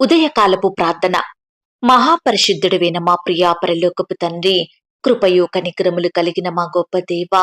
ఉదయకాలపు ప్రార్థన. మహాపరిశుద్ధుడివైన మా ప్రియా పరలోకపు తండ్రి కృపయు కనికరములు కలిగిన మా గొప్ప దేవ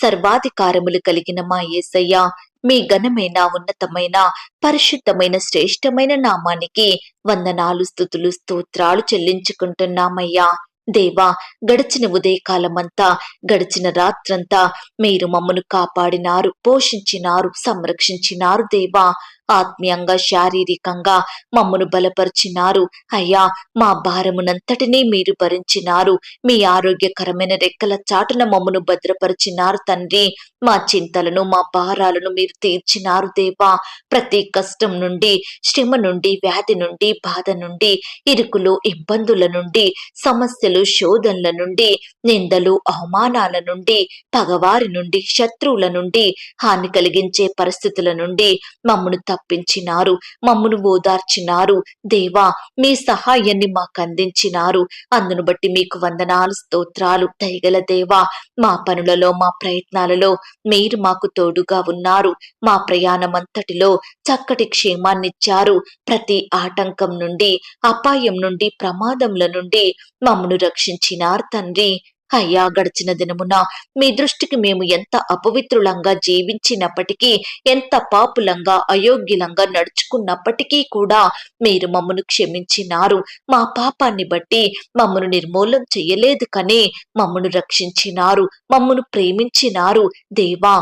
సర్వాధికారములు కలిగిన మా యేసయ్య మీ ఘనమైన ఉన్నతమైన పరిశుద్ధమైన శ్రేష్టమైన నామానికి వందనాలు స్థుతులు స్తోత్రాలు చెల్లించుకుంటున్నామయ్యా. దేవా గడిచిన ఉదయకాలమంతా గడిచిన రాత్రంతా మీరు మమ్మను కాపాడినారు పోషించినారు సంరక్షించినారు దేవా. ఆత్మీయంగా శారీరకంగా మమ్మను బలపరిచినారు. అయ్యా మా భారమునంతటినీ మీరు భరించినారు. మీ ఆరోగ్యకరమైన రెక్కల చాటున మమ్మను భద్రపరిచినారు తండ్రి. మా చింతలను మా భారాలను మీరు తీర్చినారు దేవా. ప్రతి కష్టం నుండి శ్రమ నుండి వ్యాధి నుండి బాధ నుండి ఇరుకులు ఇబ్బందుల నుండి సమస్యలు శోధనల నుండి నిందలు అవమానాల నుండి పగవారి నుండి శత్రువుల నుండి హాని కలిగించే పరిస్థితుల నుండి మమ్మను తప్పించినారు మమ్మను ఓదార్చినారు. దేవా మీ సహాయాన్ని మాకు అందించినారు. అందును బట్టి మీకు వందనాలు స్తోత్రాలు దయగల దేవా. మా పనులలో మా ప్రయత్నాలలో మీరు మాకు తోడుగా ఉన్నారు. మా ప్రయాణం అంతటిలో చక్కటి క్షేమాన్నిచ్చారు. ప్రతి ఆటంకం నుండి అపాయం నుండి ప్రమాదముల నుండి మమ్మను రక్షించినారు తండ్రి. అయ్యా గడిచిన దినమున మీ దృష్టికి మేము ఎంత అపవిత్రులంగా జీవించినప్పటికీ ఎంత పాపులంగా అయోగ్యులంగా నడుచుకున్నప్పటికీ కూడా మీరు మమ్మను క్షమించినారు. మా పాపాన్ని బట్టి మమ్మను నిర్మూలం చెయ్యలేదు కానీ మమ్మను రక్షించినారు మమ్మను ప్రేమించినారు. దేవా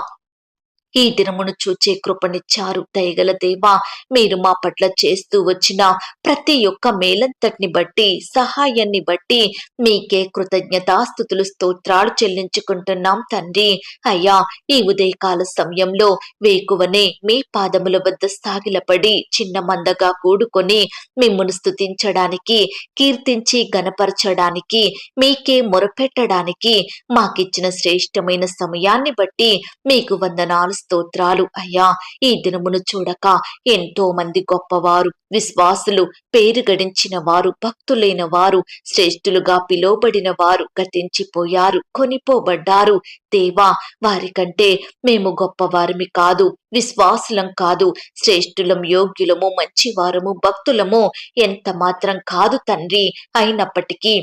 ఈ దినమును చూచే కృపనిచ్చారు దయగల దేవా. మీరు మా పట్ల చేస్తూ వచ్చిన ప్రతి ఒక్క మేలంతటిని బట్టి సహాయాన్ని బట్టి మీకే కృతజ్ఞతాస్థుతులు స్తోత్రాలు చెల్లించుకుంటున్నాం తండ్రి. అయ్యా ఈ ఉదయకాల సమయంలో వేకువనే మీ పాదముల వద్ద సాగిలపడి చిన్న మందగా కూడుకొని మిమ్మును స్తుతించడానికి కీర్తించి గనపరచడానికి మీకే మొరపెట్టడానికి మాకిచ్చిన శ్రేష్టమైన సమయాన్ని బట్టి మీకు వందనాలు స్తోత్రాలు. అయ్యా ఈ దినమును చూడక ఎంతో మంది గొప్పవారు విశ్వాసులు పేరు గడించిన వారు భక్తులైన వారు శ్రేష్ఠులుగా పిలువబడిన వారు గతించిపోయారు కొనిపోబడ్డారు. దేవా వారికంటే మేము గొప్పవారిమి కాదు విశ్వాసులం కాదు శ్రేష్ఠులం యోగ్యులము మంచివారము భక్తులము ఎంత మాత్రం కాదు తండ్రి. అయినప్పటికీ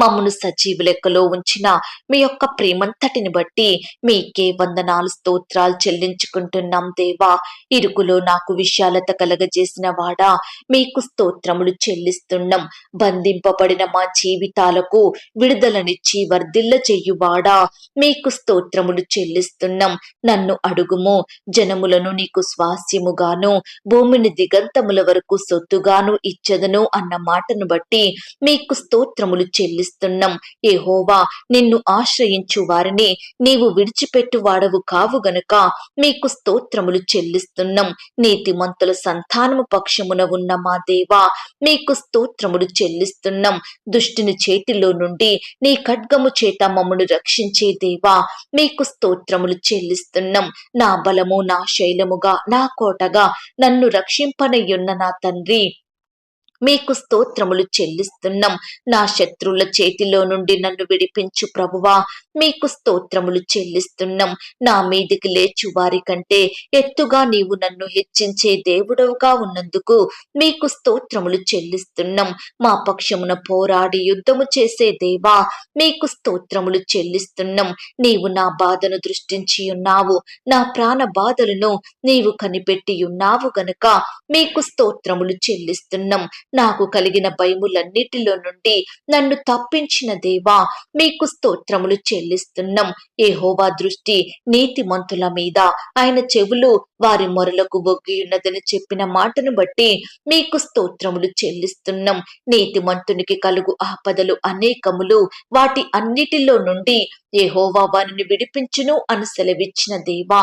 మమ్మను సజీవు లెక్కలో ఉంచిన మీ యొక్క ప్రేమంతటిని బట్టి మీకే వందనాలు స్తోత్రాలు చెల్లించుకుంటున్నాం దేవా. ఇరుకులో నాకు విశాలత కలగజేసిన వాడా మీకు స్తోత్రములు చెల్లిస్తున్నాం. బంధింపబడిన మా జీవితాలకు విడుదలనిచ్చి వర్ధిల్ల చెయ్యువాడా మీకు స్తోత్రములు చెల్లిస్తున్నాం. నన్ను అడుగుము జనములను నీకు స్వాస్యముగాను భూమిని దిగంతముల వరకు సొత్తుగాను ఇచ్చదను అన్న మాటను బట్టి మీకు స్తోత్రములు చెల్లి చెల్లిస్తున్నాం ఏహోవా నిన్ను ఆశ్రయించు వారిని నీవు విడిచిపెట్టు వాడవు కావు గనుక మీకు స్తోత్రములు చెల్లిస్తున్నాం. నీతిమంతుల సంతానము పక్షమున ఉన్న మా దేవా మీకు స్తోత్రములు చెల్లిస్తున్నాం. దుష్టుని చేతిలో నుండి నీ ఖడ్గము చేత మమ్మను రక్షించే దేవా మీకు స్తోత్రములు చెల్లిస్తున్నాం. నా బలము నా శైలముగా నా కోటగా నన్ను రక్షింపనయ్యున్న నా తండ్రి మీకు స్తోత్రములు చెల్లిస్తున్నాం. నా శత్రువుల చేతిలో నుండి నన్ను విడిపించు ప్రభువా మీకు స్తోత్రములు చెల్లిస్తున్నాం. నా మీదికి లేచు వారి కంటే ఎత్తుగా నీవు నన్ను హెచ్చించే దేవుడవుగా ఉన్నందుకు మీకు స్తోత్రములు చెల్లిస్తున్నాం. మా పక్షమున పోరాడి యుద్ధము చేసే దేవా మీకు స్తోత్రములు చెల్లిస్తున్నాం. నీవు నా బాధను దృష్టించి ఉన్నావు. నా ప్రాణ బాధలను నీవు కనిపెట్టి ఉన్నావు గనుక మీకు స్తోత్రములు చెల్లిస్తున్నాం. నాకు కలిగిన భయములన్నిటిలో నుండి నన్ను తప్పించిన దేవా మీకు స్తోత్రములు చెల్లిస్తున్నాం. ఏహోవా దృష్టి నీతిమంతుల మీద. ఆయన చెవులు వారి మొరలకు ఒగ్గి ఉన్నదని చెప్పిన మాటను బట్టి మీకు స్తోత్రములు చెల్లిస్తున్నాం. నీతిమంతునికి కలుగు ఆపదలు అనేకములు వాటి అన్నిటిలో నుండి ఏహోవా వారిని విడిపించును అని సెలవిచ్చిన దేవా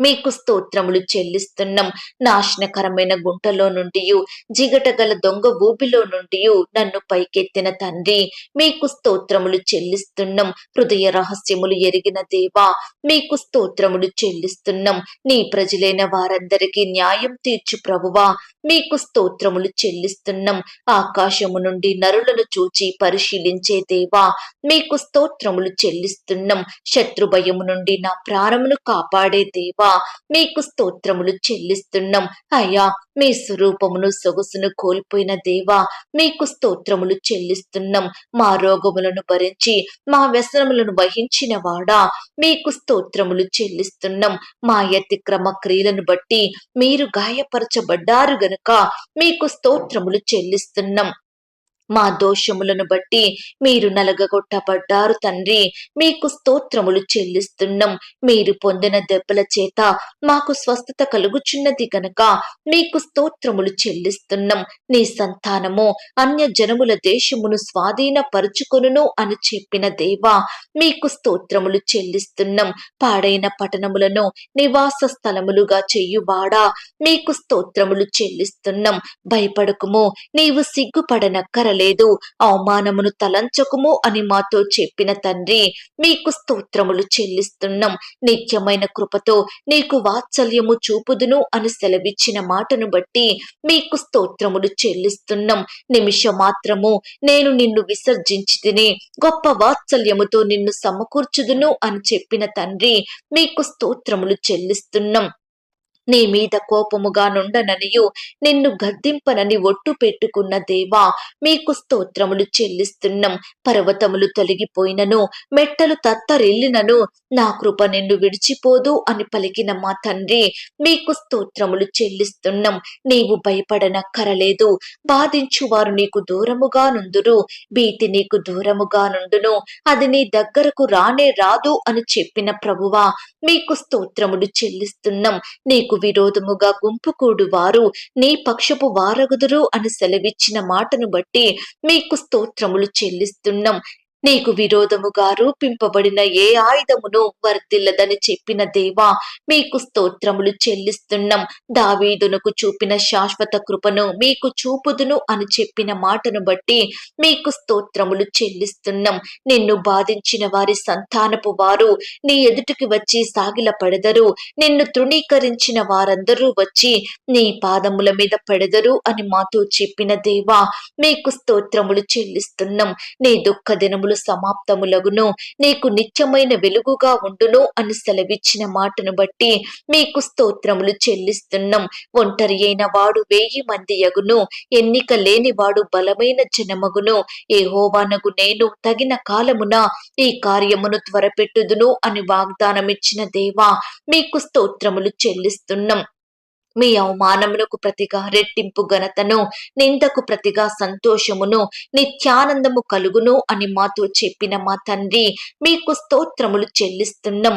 మీకు స్తోత్రములు చెల్లిస్తున్నాం. నాశనకరమైన గుంటలో నుండి జిగటగల దొంగ ఊబిలో నుండి నన్ను పైకెత్తిన తండ్రి మీకు స్తోత్రములు చెల్లిస్తున్నాం. హృదయ రహస్యములు ఎరిగిన దేవా మీకు స్తోత్రములు చెల్లిస్తున్నాం. నీ ప్రజలైన వారందరికీ న్యాయం తీర్చు ప్రభువా మీకు స్తోత్రములు చెల్లిస్తున్నాం. ఆకాశము నుండి నరులను చూచి పరిశీలించే దేవా మీకు స్తోత్రములు చెల్లిస్తున్నాం. శత్రు భయము నుండి నా ప్రాణమును కాపాడే దేవా దేవా మీకు స్తోత్రములు చెల్లిస్తున్నాం. అయ్యా మీ స్వరూపమును సొగసును కోల్పోయిన దేవా మీకు స్తోత్రములు చెల్లిస్తున్నాం. మా రోగములను భరించి మా వ్యసనములను వహించిన వాడా మీకు స్తోత్రములు చెల్లిస్తున్నాం. మా అతిక్రమ క్రియలను బట్టి మీరు గాయపరచబడ్డారు గనుక మీకు స్తోత్రములు చెల్లిస్తున్నాం. మా దోషములను బట్టి మీరు నలగగొట్టబడ్డారు తండ్రి. మీకు స్తోత్రములు చెల్లిస్తున్నాం. మీరు పొందిన దెబ్బల చేత మాకు స్వస్థత కలుగుచున్నది గనక మీకు స్తోత్రములు చెల్లిస్తున్నాం. నీ సంతానము అన్య జనముల దేశమును స్వాధీనపరుచుకొనును అని చెప్పిన దేవా మీకు స్తోత్రములు చెల్లిస్తున్నాం. పాడైన పట్టణములను నివాస స్థలములుగా చెయ్యువాడా మీకు స్తోత్రములు చెల్లిస్తున్నాం. భయపడకుము నీవు సిగ్గుపడనక్కర లేదు. అవమానమును తలంచకుము అని మాతో చెప్పిన తండ్రి మీకు స్తోత్రములు చెల్లిస్తున్నాం. నిత్యమైన కృపతో నీకు వాత్సల్యము చూపుదును అని సెలవిచ్చిన మాటను బట్టి మీకు స్తోత్రములు చెల్లిస్తున్నాం. నిమిష మాత్రము నేను నిన్ను విసర్జించి తిని గొప్ప వాత్సల్యముతో నిన్ను సమకూర్చుదును అని చెప్పిన తండ్రి మీకు స్తోత్రములు చెల్లిస్తున్నాం. నీ మీద కోపముగా నుండననియు నిన్ను గద్దింపనని ఒట్టు పెట్టుకున్న దేవా మీకు స్తోత్రములు చెల్లిస్తున్నాం. పర్వతములు తొలగిపోయినను మెట్టలు తత్తరిల్లినను నా కృప నిన్ను విడిచిపోదు అని పలికిన మా తండ్రి మీకు స్తోత్రములు చెల్లిస్తున్నాం. నీవు భయపడనక్కరలేదు. బాధించువారు నీకు దూరముగా నుందురు. భీతి నీకు దూరముగా నుండును. అది నీ దగ్గరకు రానే రాదు అని చెప్పిన ప్రభువా మీకు స్తోత్రములు చెల్లిస్తున్నాం. నీకు విరోధముగా గుంపుకూడు వారు నీ పక్షపు వారగుదురు అని సెలవిచ్చిన మాటను బట్టి మీకు స్తోత్రములు చెల్లిస్తున్నాం. నీకు విరోధముగా రూపింపబడిన ఏ ఆయుధమును వర్ధిల్లదని చెప్పిన దేవా మీకు స్తోత్రములు చెల్లిస్తున్నాం. దావీదునకు చూపిన శాశ్వత కృపను మీకు చూపుదును అని చెప్పిన మాటను బట్టి మీకు స్తోత్రములు చెల్లిస్తున్నాం. నిన్ను బాధించిన వారి సంతానపు వారు నీ ఎదుటికి వచ్చి సాగిల పడెదరు నిన్ను తృణీకరించిన వారందరూ వచ్చి నీ పాదముల మీద పెడదరు అని మాతో చెప్పిన దేవా మీకు స్తోత్రములు చెల్లిస్తున్నాం. నీ దుఃఖ దినములు సమాప్తములగును. నీకు నిత్యమైన వెలుగుగా ఉండును అని సెలవిచ్చిన మాటను బట్టి మీకు స్తోత్రములు చెల్లిస్తున్నాం. ఒంటరి అయిన వాడు వెయ్యి మంది యగును ఎన్నిక లేని వాడు బలమైన జనమగును. ఏ హోవానగు నేను తగిన కాలమున ఈ కార్యమును త్వరపెట్టుదును అని వాగ్దానమిచ్చిన దేవా మీకు స్తోత్రములు చెల్లిస్తున్నాం. మీ అవమానమునకు ప్రతిగా రెట్టింపు ఘనతను నిందకు ప్రతిగా సంతోషమును నిత్యానందము కలుగును అని మాతో చెప్పిన మా తండ్రి మీకు స్తోత్రములు చెల్లిస్తున్నాం.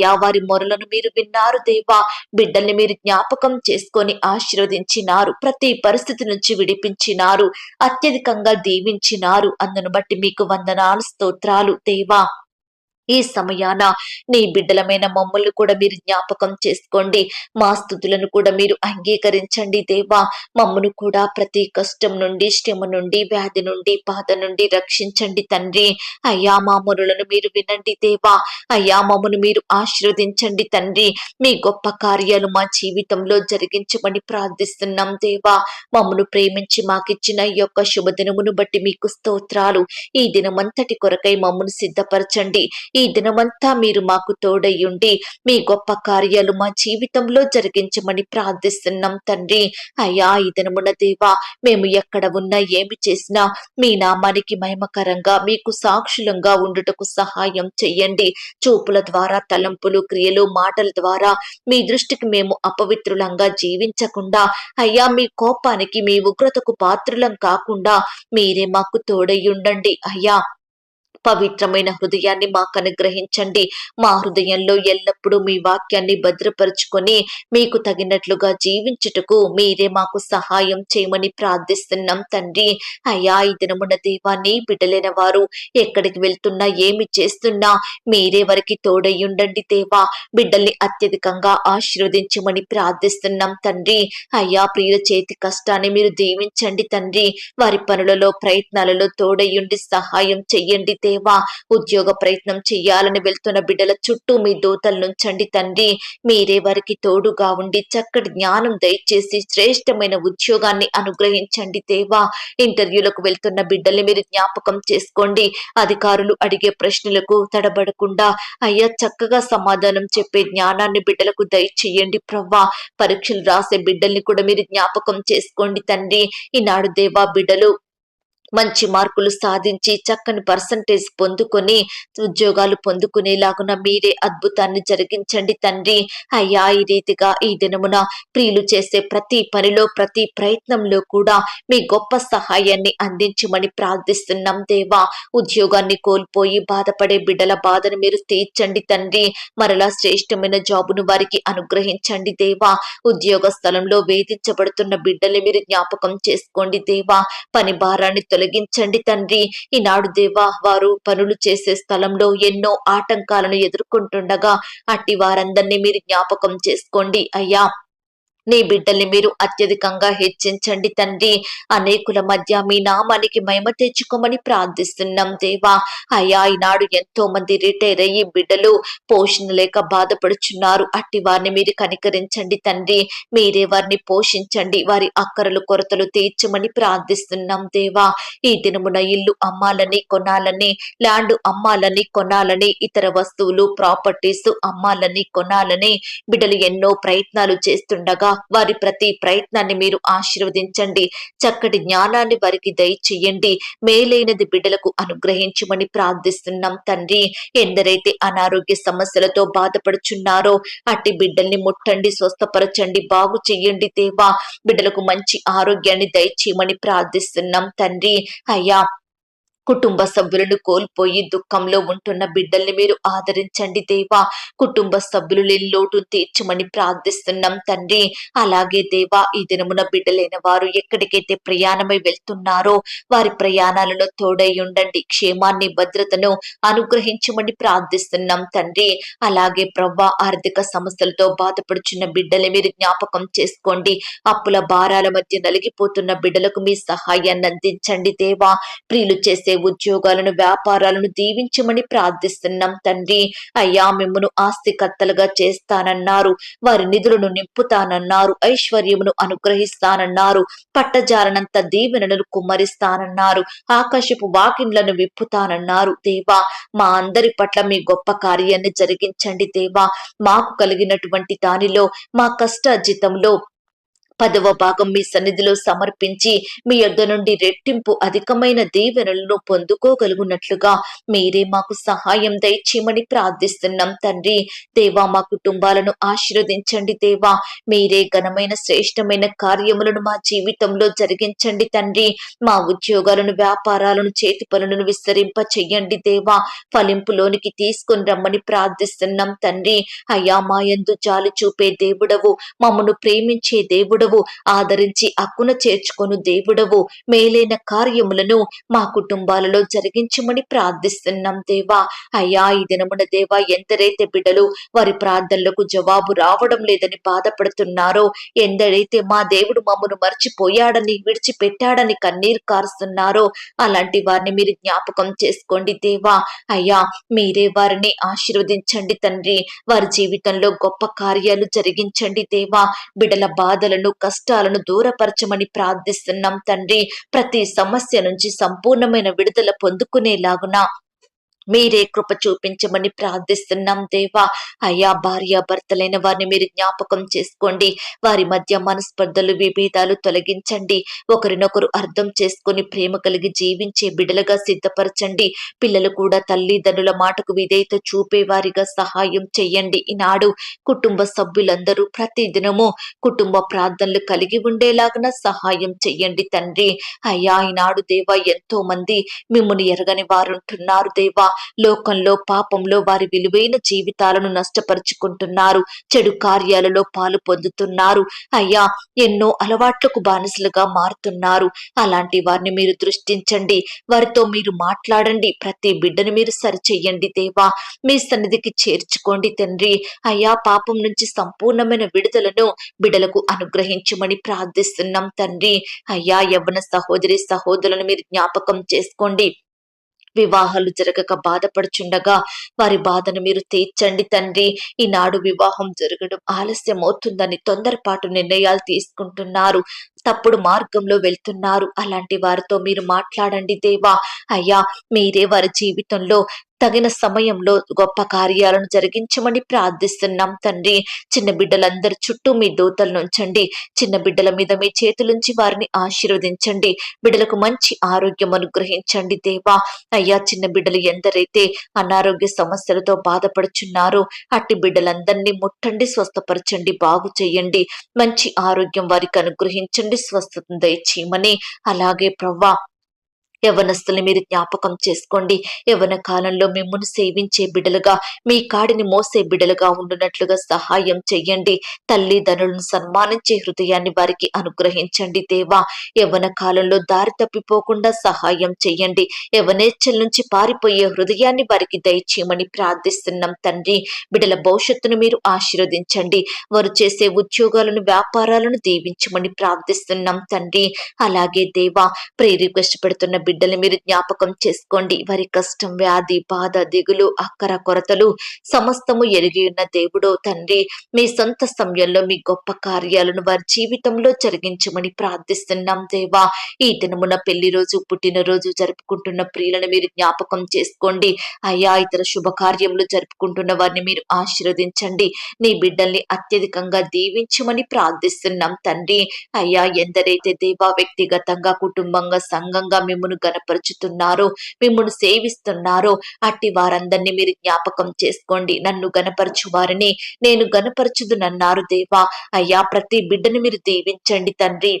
వారి మొరలను మీరు విన్నారు దేవా. బిడ్డల్ని మీరు జ్ఞాపకం చేసుకొని ఆశీర్వదించినారు. ప్రతి పరిస్థితి నుంచి విడిపించినారు. అత్యధికంగా దీవించినారు. అందును బట్టి మీకు వందనాలు స్తోత్రాలు దేవా. ఈ సమయాన నీ బిడ్డలమైన మమ్మల్ని కూడా మీరు జ్ఞాపకం చేసుకోండి. మా స్థుతులను కూడా మీరు అంగీకరించండి దేవా. మమ్మను కూడా ప్రతి కష్టం నుండి శ్రమ నుండి వ్యాధి నుండి బాధ నుండి రక్షించండి తండ్రి. అయ్యా మా మీరు వినండి దేవా. అయ్యా మమ్మను మీరు ఆశీర్వదించండి తండ్రి. మీ గొప్ప కార్యాలు మా జీవితంలో జరిగించమని ప్రార్థిస్తున్నాం దేవా. మమ్మను ప్రేమించి మాకిచ్చిన ఈ యొక్క శుభదినమును బట్టి మీకు స్తోత్రాలు. ఈ దినమంతటి కొరకై మమ్మను సిద్ధపరచండి. ఈ దినమంతా మీరు మాకు తోడయ్యుండి మీ గొప్ప కార్యాలు మా జీవితంలో జరిగించమని ప్రార్థిస్తున్నాం తండ్రి. అయ్యా ఈ దినమున దేవా మేము ఎక్కడ ఉన్నా ఏమి చేసినా మీ నామానికి మహిమకరంగా మీకు సాక్షులంగా ఉండుటకు సహాయం చెయ్యండి. చూపుల ద్వారా తలంపులు క్రియలు మాటల ద్వారా మీ దృష్టికి మేము అపవిత్రులంగా జీవించకుండా అయ్యా మీ కోపానికి మీ ఉగ్రతకు పాత్రులం కాకుండా మీరే మాకు తోడయ్యుండండి. అయ్యా పవిత్రమైన హృదయాన్ని మాకు అనుగ్రహించండి. మా హృదయంలో ఎల్లప్పుడూ మీ వాక్యాన్ని భద్రపరుచుకొని మీకు తగినట్లుగా జీవించుటకు మీరే మాకు సహాయం చేయమని ప్రార్థిస్తున్నాం తండ్రి. అయ్యా ఈ దినమున దేవాన్ని బిడ్డలైన వారు ఎక్కడికి వెళ్తున్నా ఏమి చేస్తున్నా మీరే వారికి తోడయ్యుండండి దేవా. బిడ్డల్ని అత్యధికంగా ఆశీర్వదించమని ప్రార్థిస్తున్నాం తండ్రి. అయ్యా ప్రియుల చేతి కష్టాన్ని మీరు దీవించండి తండ్రి. వారి పనులలో ప్రయత్నాలలో తోడయ్యుండి సహాయం చెయ్యండి దేవా ఉద్యోగ ప్రయత్నం చెయ్యాలని వెళ్తున్న బిడ్డల చుట్టూ మీ దూతలు నుంచండి తండ్రి. మీరే వారికి తోడుగా ఉండి చక్కటి జ్ఞానం దయచేసి శ్రేష్టమైన ఉద్యోగాన్ని అనుగ్రహించండి దేవా. ఇంటర్వ్యూలకు వెళ్తున్న బిడ్డల్ని మీరు జ్ఞాపకం చేసుకోండి. అధికారులు అడిగే ప్రశ్నలకు తడబడకుండా అయ్యా చక్కగా సమాధానం చెప్పే జ్ఞానాన్ని బిడ్డలకు దయచేయండి ప్రవ్వా. పరీక్షలు రాసే బిడ్డల్ని కూడా మీరు జ్ఞాపకం చేసుకోండి తండ్రి. ఈనాడు దేవా బిడ్డలు మంచి మార్కులు సాధించి చక్కని పర్సంటేజ్ పొందుకొని ఉద్యోగాలు పొందుకునేలాగున మీరే అద్భుతాన్ని జరిగించండి తండ్రి. అయ్యా ఈ రీతిగా ఈ దినమున ప్రియులు చేసే ప్రతి పనిలో ప్రతి ప్రయత్నంలో కూడా మీ గొప్ప సహాయాన్ని అందించమని ప్రార్థిస్తున్నాం దేవా. ఉద్యోగాన్ని కోల్పోయి బాధపడే బిడ్డల బాధను మీరు తీర్చండి తండ్రి. మరలా శ్రేష్టమైన జాబును వారికి అనుగ్రహించండి దేవా. ఉద్యోగ స్థలంలో వేధించబడుతున్న బిడ్డలు మీరు జ్ఞాపకం చేసుకోండి దేవా. పని భారాన్ని తొలగించండి తండ్రి. ఈనాడు దేవా వారు పనులు చేసే స్థలంలో ఎన్నో ఆటంకాలను ఎదుర్కొంటుండగా అట్టి వారందరినీ మీరు జ్ఞాపకం చేసుకోండి. అయ్యా నీ బిడ్డల్ని మీరు అత్యధికంగా హెచ్చించండి తండ్రి. అనేకుల మధ్య మీ నామానికి మహిమ తెచ్చుకోమని ప్రార్థిస్తున్నాం దేవా. అయ్యా ఈనాడు ఎంతో మంది రిటైర్ అయ్యి బిడ్డలు పోషణ లేక బాధపడుచున్నారు. అట్టి వారిని మీరు కనికరించండి తండ్రి. మీరే వారిని పోషించండి. వారి అక్కరలు కొరతలు తీర్చమని ప్రార్థిస్తున్నాం దేవా. ఈ దినమున ఇల్లు అమ్మాలని కొనాలని ల్యాండ్ అమ్మాలని కొనాలని ఇతర వస్తువులు ప్రాపర్టీస్ అమ్మాలని కొనాలని బిడ్డలు ఎన్నో ప్రయత్నాలు చేస్తుండగా వారి ప్రతి ప్రయత్నాన్ని మీరు ఆశీర్వదించండి. చక్కటి జ్ఞానాన్ని వారికి దయచేయండి. మేలైనది బిడ్డలకు అనుగ్రహించమని ప్రార్థిస్తున్నాం తండ్రి. ఎందరైతే అనారోగ్య సమస్యలతో బాధపడుచున్నారో అట్టి బిడ్డల్ని ముట్టండి స్వస్థపరచండి బాగు చెయ్యండి దేవా. బిడ్డలకు మంచి ఆరోగ్యాన్ని దయచేయమని ప్రార్థిస్తున్నాం తండ్రి. అయ్యా కుటుంబ సభ్యులను కోల్పోయి దుఃఖంలో ఉంటున్న బిడ్డల్ని మీరు ఆదరించండి దేవా. కుటుంబ సభ్యులు లేని లోటు తీర్చమని ప్రార్థిస్తున్నాం తండ్రి. అలాగే దేవా ఈ దినమున బిడ్డలైన వారు ఎక్కడికైతే ప్రయాణమై వెళ్తున్నారో వారి ప్రయాణాలలో తోడై ఉండండి. క్షేమాన్ని భద్రతను అనుగ్రహించమని ప్రార్థిస్తున్నాం తండ్రి. అలాగే ప్రవ్వా ఆర్థిక సమస్యలతో బాధపడుచున్న బిడ్డలు మీరు జ్ఞాపకం చేసుకోండి. అప్పుల భారాల మధ్య నలిగిపోతున్న బిడ్డలకు మీ సహాయాన్ని అందించండి దేవా. ప్రియులు చేసే చేసే ఉద్యోగాలను వ్యాపారాలను దీవించమని ప్రార్థిస్తున్నాం తండ్రి. అయ్యా మిమ్మను ఆస్తికర్తలుగా చేస్తానన్నారు. వారి నిధులను నింపుతానన్నారు. ఐశ్వర్యమును అనుగ్రహిస్తానన్నారు. పట్టజాలనంత దీవెనలను కుమ్మరిస్తానన్నారు. ఆకాశపు వాకిండ్లను విప్పుతానన్నారు దేవా. మా అందరి పట్ల మీ గొప్ప కార్యాన్ని జరిగించండి దేవా. మాకు కలిగినటువంటి దానిలో మా కష్టార్జితంలో పదవ భాగం మీ సన్నిధిలో సమర్పించి మీ యొద్ద నుండి రెట్టింపు అధికమైన దీవెనలను పొందుకోగలుగునట్లుగా మీరే మాకు సహాయం దయచేయమని ప్రార్థిస్తున్నాం తండ్రి. దేవా మా కుటుంబాలను ఆశీర్వదించండి దేవా. మీరే ఘనమైన శ్రేష్టమైన కార్యములను మా జీవితంలో జరిగించండి తండ్రి. మా ఉద్యోగాలను వ్యాపారాలను చేతి పనులను విస్తరింప చెయ్యండి దేవా. ఫలింపులోనికి తీసుకుని రమ్మని ప్రార్థిస్తున్నాం తండ్రి. అయ్యా మా యందు జాలి చూపే దేవుడవు. మమ్మను ప్రేమించే దేవుడవు. ఆదరించి అక్కున చేర్చుకొను దేవుడవు. మేలైన కార్యములను మా కుటుంబాలలో జరిగించమని ప్రార్థిస్తున్నాం దేవా. అయ్యా ఈ దినమున దేవా ఎందరైతే బిడ్డలు వారి ప్రార్థనలకు జవాబు రావడం లేదని బాధపడుతున్నారో ఎందరైతే మా దేవుడు మమ్మను మర్చిపోయాడని విడిచిపెట్టాడని కన్నీరు కారుస్తున్నారో అలాంటి వారిని మీరు జ్ఞాపకం చేసుకోండి దేవా. అయ్యా మీరే వారిని ఆశీర్వదించండి తండ్రి. వారి జీవితంలో గొప్ప కార్యాలు జరిగించండి దేవా. బిడల బాధలను కష్టాలను దూరపరచమని ప్రార్థిస్తున్నాం తండ్రి. ప్రతి సమస్య నుంచి సంపూర్ణమైన విడుదల పొందుకునేలాగున మీరే కృప చూపించమని ప్రార్థిస్తున్నాం దేవా. అయ్యా భార్య భర్తలైన వారిని మీరు జ్ఞాపకం చేసుకోండి. వారి మధ్య మనస్పర్ధలు విభేదాలు తొలగించండి. ఒకరినొకరు అర్థం చేసుకొని ప్రేమ కలిగి జీవించే బిడలుగా సిద్ధపరచండి. పిల్లలు కూడా తల్లిదండ్రుల మాటకు విధేయత చూపేవారిగా సహాయం చెయ్యండి ఈనాడు కుటుంబ సభ్యులందరూ ప్రతి దినము కుటుంబ ప్రార్థనలు కలిగి ఉండేలాగన సహాయం చెయ్యండి తండ్రి. అయ్యా ఈనాడు దేవా ఎంతో మంది మిమ్మల్ని ఎరగని వారుంటున్నారు దేవా. లోకంలో పాపంలో వారి విలువైన జీవితాలను నష్టపరుచుకుంటున్నారు. చెడు కార్యాలలో పాలు పొందుతున్నారు. అయ్యా ఎన్నో అలవాట్లకు బానిసలుగా మారుతున్నారు. అలాంటి వారిని మీరు దృష్టించండి. వారితో మీరు మాట్లాడండి. ప్రతి బిడ్డను మీరు సరిచెయ్యండి దేవా. మీ సన్నిధికి చేర్చుకోండి తండ్రి. అయ్యా పాపం నుంచి సంపూర్ణమైన విడుదలను బిడలకు అనుగ్రహించమని ప్రార్థిస్తున్నాం తండ్రి. అయ్యా యవ్వన సహోదరి సహోదరులను మీరు జ్ఞాపకం చేసుకోండి. వివాహాలు జరగక బాధపడుచుండగా వారి బాధను మీరు తీర్చండి తండ్రి. ఈనాడు వివాహం జరగడం ఆలస్యం అవుతుందని తొందరపాటు నిర్ణయాలు తీసుకుంటున్నారు. తప్పుడు మార్గంలో వెళ్తున్నారు. అలాంటి వారితో మీరు మాట్లాడండి దేవా. అయ్యా మీరే వారి జీవితంలో తగిన సమయంలో గొప్ప కార్యాలను జరిగించమని ప్రార్థిస్తున్నాం తండ్రి. చిన్న బిడ్డలందరి చుట్టూ మీ దూతలు నుంచండి చిన్న బిడ్డల మీద మీ చేతులుంచి వారిని ఆశీర్వదించండి. బిడ్డలకు మంచి ఆరోగ్యం అనుగ్రహించండి దేవా. అయ్యా చిన్న బిడ్డలు ఎందరైతే అనారోగ్య సమస్యలతో బాధపడుచున్నారో అట్టి బిడ్డలందరినీ ముట్టండి స్వస్థపరచండి బాగు చేయండి. మంచి ఆరోగ్యం వారికి అనుగ్రహించండి స్వస్థత దయచేయమని. అలాగే ప్రవ్వా యవనస్తుల్ని మీరు జ్ఞాపకం చేసుకోండి. యవన కాలంలో మిమ్మల్ని సేవించే బిడలుగా మీ కాడిని మోసే బిడలుగా ఉండునట్లుగా సహాయం చెయ్యండి. తల్లిదండ్రులను సన్మానించే హృదయాన్ని వారికి అనుగ్రహించండి దేవా. యవన కాలంలో దారి తప్పిపోకుండా సహాయం చెయ్యండి. యవనేచ్చల నుంచి పారిపోయే హృదయాన్ని వారికి దయచేయమని ప్రార్థిస్తున్నాం తండ్రి. బిడల భవిష్యత్తును మీరు ఆశీర్వదించండి. వారు చేసే ఉద్యోగాలను వ్యాపారాలను దీవించమని ప్రార్థిస్తున్నాం తండ్రి. అలాగే దేవా ప్రేరి బిడ్డల్ని మీరు జ్ఞాపకం చేసుకోండి. వారి కష్టం వ్యాధి బాధ దిగులు అక్కర కొరతలు సమస్తము ఎరిగి ఉన్న దేవుడో తండ్రి. మీ సొంత సమయంలో మీ గొప్ప కార్యాలను వారి జీవితంలో జరిగించమని ప్రార్థిస్తున్నాం దేవా. ఈ దినమున పెళ్ళి రోజు పుట్టినరోజు జరుపుకుంటున్న ప్రియులను మీరు జ్ఞాపకం చేసుకోండి. అయ్యా ఇతర శుభకార్యములు జరుపుకుంటున్న వారిని మీరు ఆశీర్వదించండి. నీ బిడ్డల్ని అత్యధికంగా దీవించమని ప్రార్థిస్తున్నాం తండ్రి. అయ్యా ఎందరైతే దేవా వ్యక్తిగతంగా కుటుంబంగా సంఘంగా మిమ్మల్ని గనపరుచుతున్నారో మిమ్మల్ని సేవిస్తున్నారో అట్టి వారందరినీ మీరు జ్ఞాపకం చేసుకోండి. నన్ను గనపరచు వారిని నేను గనపరచుదునన్నారు దేవా. అయ్యా ప్రతి బిడ్డను మీరు దీవించండి తండ్రి.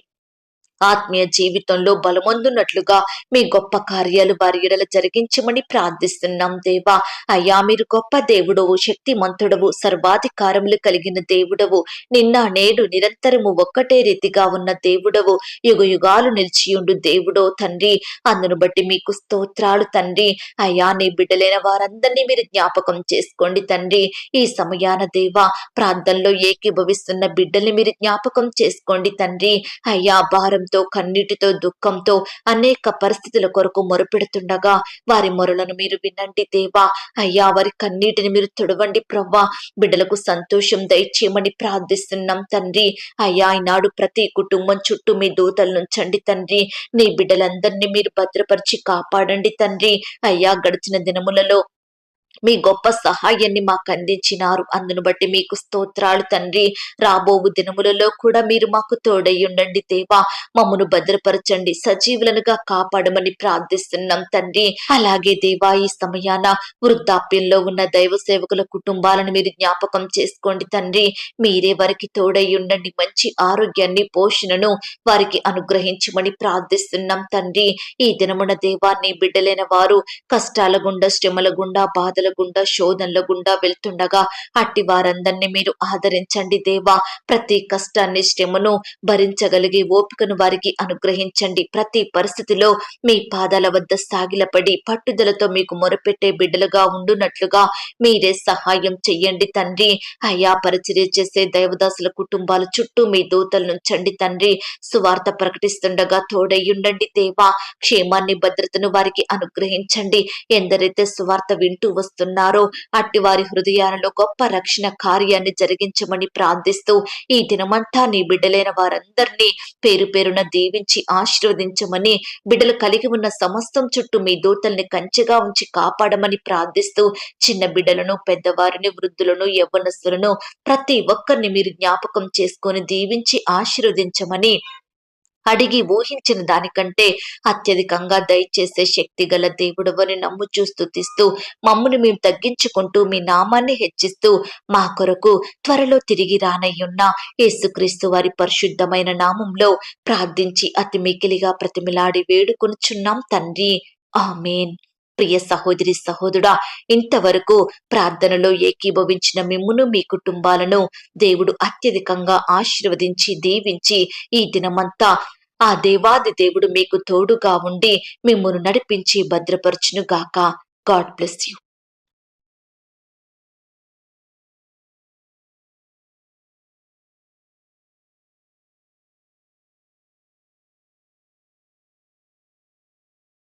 ఆత్మీయ జీవితంలో బలమొందున్నట్లుగా మీ గొప్ప కార్యాలు వారి జరిగించమని ప్రార్థిస్తున్నాం దేవా. అయ్యా మీరు గొప్ప దేవుడవు శక్తిమంతుడవు సర్వాధికారములు కలిగిన దేవుడవు నిన్న నేడు నిరంతరము ఒక్కటే రీతిగా ఉన్న దేవుడవు యుగ యుగాలు నిలిచియుండు దేవుడో తండ్రి. అందును బట్టి మీకు స్తోత్రాలు తండ్రి. అయ్యా నీ బిడ్డలైన వారందరినీ మీరు జ్ఞాపకం చేసుకోండి తండ్రి. ఈ సమయాన దేవా ప్రాంతంలో ఏకీభవిస్తున్న బిడ్డల్ని మీరు జ్ఞాపకం చేసుకోండి తండ్రి. అయ్యా భారం భయంతో కన్నీటితో దుఃఖంతో అనేక పరిస్థితుల కొరకు మొరపెడుతుండగా వారి మొరలను మీరు వినండి దేవా. అయ్యా వారి కన్నీటిని మీరు తుడవండి ప్రవ్వా. బిడ్డలకు సంతోషం దయచేయమని ప్రార్థిస్తున్నాం తండ్రి. అయ్యా ఈనాడు ప్రతి కుటుంబం చుట్టూ మీ దూతలు నుంచండి తండ్రి. నీ బిడ్డలందరినీ మీరు భద్రపరిచి కాపాడండి తండ్రి. అయ్యా గడిచిన దినములలో మీ గొప్ప సహాయాన్ని మాకు అందించినారు అందును బట్టి మీకు స్తోత్రాలు తండ్రి. రాబోవు దినములలో కూడా మీరు మాకు తోడై ఉండండి దేవా. మమ్మను భద్రపరచండి. సజీవులనుగా కాపాడమని ప్రార్థిస్తున్నాం తండ్రి. అలాగే దేవా ఈ సమయాన వృద్ధాప్యంలో ఉన్న దైవ సేవకుల కుటుంబాలను మీరు జ్ఞాపకం చేసుకోండి తండ్రి. మీరే వారికి తోడై ఉండండి. మంచి ఆరోగ్యాన్ని పోషణను వారికి అనుగ్రహించమని ప్రార్థిస్తున్నాం తండ్రి. ఈ దినమున దేవాన్ని బిడ్డలైన వారు కష్టాల గుండా శ్రమల గుండా బాధల గుండా శోధనల గుండా వెళ్తుండగా అట్టి వారందరినీ మీరు ఆదరించండి దేవా. ప్రతి కష్టాన్ని శ్రమను భరించగలిగే ఓపికను వారికి అనుగ్రహించండి. ప్రతి పరిస్థితిలో మీ పాదాల వద్ద సాగిలపడి పట్టుదలతో మీకు మొరపెట్టే బిడ్డలుగా ఉండునట్లుగా మీరే సహాయం చెయ్యండి తండ్రి. అయ్యా పరిచర్య చేసే దైవదాసుల కుటుంబాల చుట్టూ మీ దూతలు నుంచండి తండ్రి. సువార్త ప్రకటిస్తుండగా తోడయ్యుండండి దేవా. క్షేమాన్ని భద్రతను వారికి అనుగ్రహించండి. ఎందరైతే సువార్త వింటూ వస్తు చేస్తున్నారో అట్టి వారి హృదయాలలో గొప్ప రక్షణ కార్యాన్ని జరిగించమని ప్రార్థిస్తూ ఈ దినమంతా నీ బిడ్డలైన వారందరినీ పేరు పేరున దీవించి ఆశీర్వదించమని బిడ్డలు కలిగి ఉన్న సమస్తం చుట్టూ మీ దూతల్ని కంచెగా ఉంచి కాపాడమని ప్రార్థిస్తూ చిన్న బిడ్డలను పెద్దవారిని వృద్ధులను యవ్వనస్తులను ప్రతి ఒక్కరిని మీరు జ్ఞాపకం చేసుకొని దీవించి ఆశీర్వదించమని అడిగి ఊహించిన దానికంటే అత్యధికంగా దయచేసే శక్తి గల దేవుడవని చూస్తూ తీస్తూ మమ్మును మేము తగ్గించుకుంటూ మీ నామాన్ని హెచ్చిస్తూ మా కొరకు త్వరలో తిరిగి రానయ్యున్న యేసుక్రీస్తు వారి పరిశుద్ధమైన నామంలో ప్రార్థించి అతి మికిలిగా ప్రతిమిలాడి వేడుకొనుచున్నాం తండ్రి. ఆమెన్. ప్రియ సహోదరి సహోదరుడా ఇంతవరకు ప్రార్థనలో ఏకీభవించిన మిమ్మును మీ కుటుంబాలను దేవుడు అత్యధికంగా ఆశీర్వదించి దీవించి ఈ దినమంతా ఆ దేవాది దేవుడు మీకు తోడుగా ఉండి మిమ్మును నడిపించి భద్రపరచును గాక గాడ్ బ్లెస్ యూ.